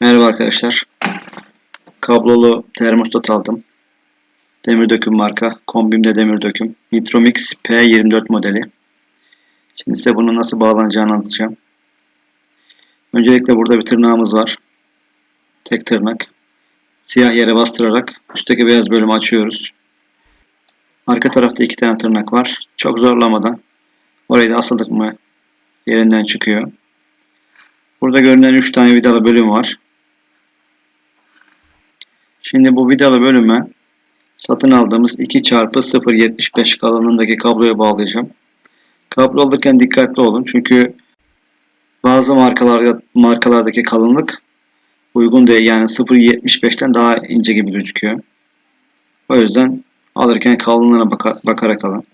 Merhaba arkadaşlar. Kablolu termostat aldım. Demir döküm marka. Kombimde demir döküm. Nitromix P24 modeli. Şimdi size bunun nasıl bağlanacağını anlatacağım. Öncelikle burada bir tırnağımız var. Tek tırnak. Siyah yere bastırarak üstteki beyaz bölümü açıyoruz. Arka tarafta iki tane tırnak var. Çok zorlamadan orayı da asıldık mı yerinden çıkıyor. Burada görünen 3 tane vidalı bölüm var. Şimdi bu vidalı bölüme satın aldığımız 2 çarpı 0.75 kalınlığındaki kabloya bağlayacağım. Kablo alırken dikkatli olun çünkü bazı markalar markalardaki kalınlık uygun değil yani 0.75'ten daha ince gibi gözüküyor. O yüzden alırken kalınlığına baka, bakarak alın.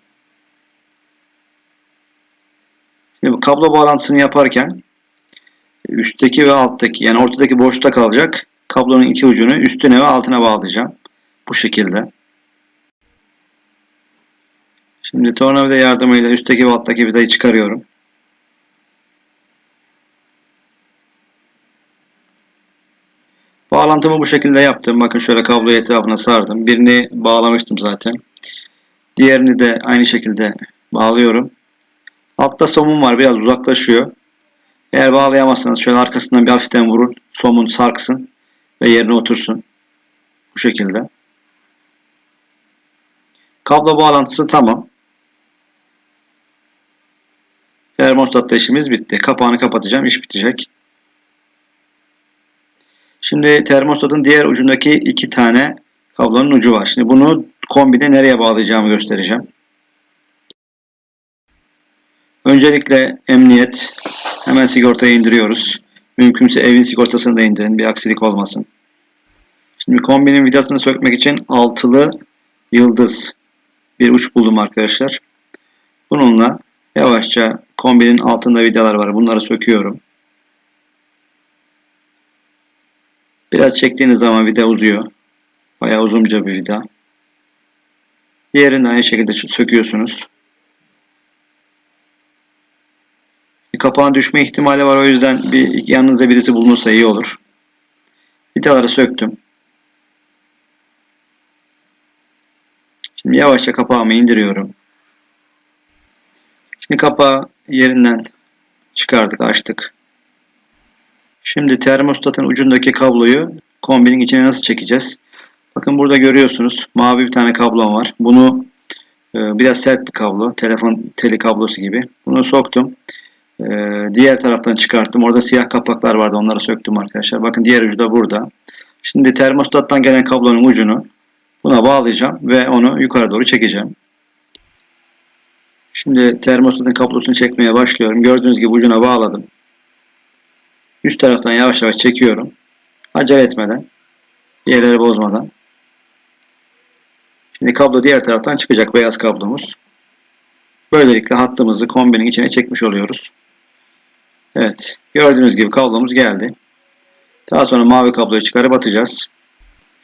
Şimdi kablo bağlantısını yaparken üstteki ve alttaki yani ortadaki boşta kalacak kablonun iki ucunu üstüne ve altına bağlayacağım. Bu şekilde. Şimdi tornavida yardımıyla üstteki ve alttaki vidayı çıkarıyorum. Bağlantımı bu şekilde yaptım. Bakın şöyle kabloyu etrafına sardım. Birini bağlamıştım zaten. Diğerini de aynı şekilde bağlıyorum. Altta somun var. Biraz uzaklaşıyor. Eğer bağlayamazsanız şöyle arkasından bir hafiften vurun. Somun sarksın ve yerine otursun. Bu şekilde. Kablo bağlantısı tamam. Termostatta işimiz bitti. Kapağını kapatacağım. iş bitecek. Şimdi termostatın diğer ucundaki iki tane kablonun ucu var. Şimdi bunu kombide nereye bağlayacağımı göstereceğim. Öncelikle emniyet. Hemen sigortayı indiriyoruz. Mümkünse evin sigortasını da indirin. Bir aksilik olmasın. Şimdi kombinin vidasını sökmek için altılı yıldız bir uç buldum arkadaşlar. Bununla yavaşça kombinin altında vidalar var. Bunları söküyorum. Biraz çektiğiniz zaman vida uzuyor. Bayağı uzunca bir vida. Diğerini aynı şekilde söküyorsunuz. Kapağın düşme ihtimali var. O yüzden bir yanınızda birisi bulunursa iyi olur. Vidaları söktüm. Şimdi yavaşça kapağımı indiriyorum. Şimdi kapağı yerinden çıkardık, açtık. Şimdi termostatın ucundaki kabloyu kombinin içine nasıl çekeceğiz? Bakın burada görüyorsunuz mavi bir tane kablom var. Bunu e, biraz sert bir kablo. Telefon teli kablosu gibi. Bunu soktum. E, diğer taraftan çıkarttım. Orada siyah kapaklar vardı. Onları söktüm arkadaşlar. Bakın diğer ucu da burada. Şimdi termostattan gelen kablonun ucunu buna bağlayacağım ve onu yukarı doğru çekeceğim. Şimdi termostatın kablosunu çekmeye başlıyorum. Gördüğünüz gibi ucuna bağladım. Üst taraftan yavaş yavaş çekiyorum. Acele etmeden. Yerleri bozmadan. Şimdi kablo diğer taraftan çıkacak beyaz kablomuz. Böylelikle hattımızı kombinin içine çekmiş oluyoruz. Evet. Gördüğünüz gibi kablomuz geldi. Daha sonra mavi kabloyu çıkarıp atacağız.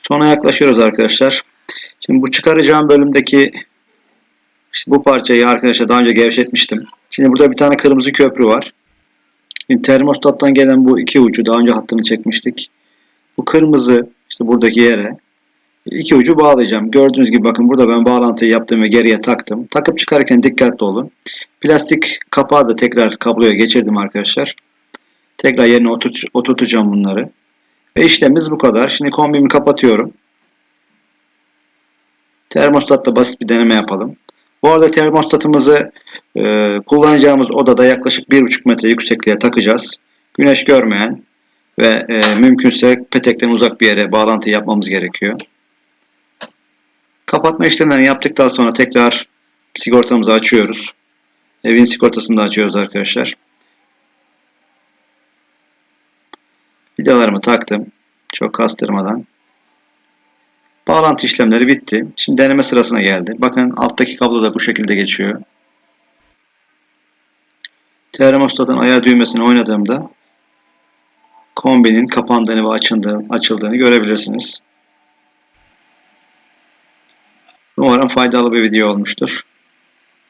Sona yaklaşıyoruz arkadaşlar. Şimdi bu çıkaracağım bölümdeki işte bu parçayı arkadaşlar daha önce gevşetmiştim. Şimdi burada bir tane kırmızı köprü var. Şimdi termostattan gelen bu iki ucu daha önce hattını çekmiştik. Bu kırmızı işte buradaki yere iki ucu bağlayacağım. Gördüğünüz gibi bakın burada ben bağlantıyı yaptım ve geriye taktım. Takıp çıkarken dikkatli olun. Plastik kapağı da tekrar kabloya geçirdim arkadaşlar. Tekrar yerine oturt oturtacağım bunları. Ve işlemimiz bu kadar. Şimdi kombimi kapatıyorum. Termostatta basit bir deneme yapalım. Bu arada termostatımızı e, kullanacağımız odada yaklaşık 1,5 metre yüksekliğe takacağız. Güneş görmeyen ve e, mümkünse petekten uzak bir yere bağlantı yapmamız gerekiyor. Kapatma işlemlerini yaptıktan sonra tekrar sigortamızı açıyoruz. Evin sigortasını da açıyoruz arkadaşlar. Vidalarımı taktım. Çok kastırmadan. Bağlantı işlemleri bitti. Şimdi deneme sırasına geldi. Bakın alttaki kablo da bu şekilde geçiyor. Termostatın ayar düğmesini oynadığımda kombinin kapandığını ve açıldığını, açıldığını görebilirsiniz. Umarım faydalı bir video olmuştur.